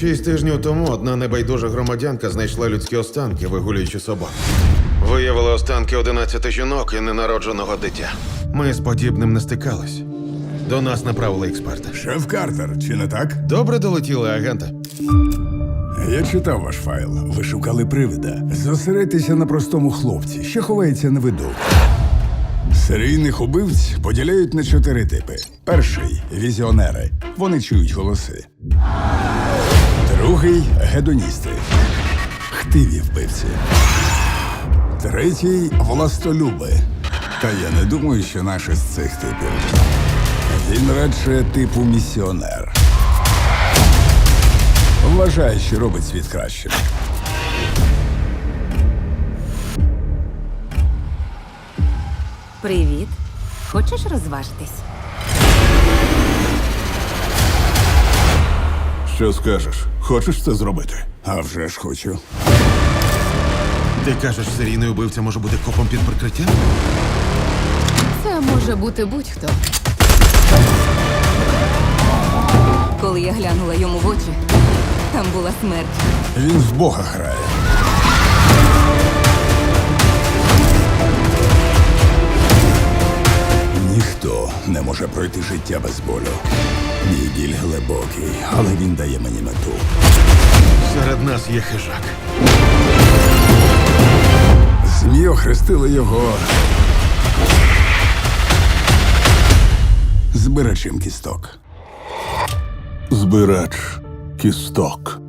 Шість тижнів тому одна небайдужа громадянка знайшла людські останки, вигулюючи собак. Виявили останки 11 жінок і ненародженого дитя. Ми з подібним не стикались. До нас направили експерта. Шеф Картер, чи не так? Добре долетіли, агенти. Я читав ваш файл. Ви шукали привида. Зосередьтеся на простому хлопці, що ховається на виду. Серійних убивць поділяють на чотири типи: перший візіонери. Вони чують голоси. Другий гедоністи. Хтиві вбивці. Третій властолюби. Та я не думаю, що наш із цих типів. Він радше типу місіонер. Вважає, що робить світ кращим. Привіт. Хочеш розважитись? Що скажеш? Хочеш це зробити? А вже ж хочу. Ти кажеш, серійний убивця може бути копом під прикриттям? Це може бути будь-хто. Коли я глянула йому в очі, там була смерть. Він в Бога грає. Не може пройти життя без болю. Мій біль глибокий, але він дає мені мету. Серед нас є хижак. ЗМІ охрестили його збирачем кісток. Збирач кісток.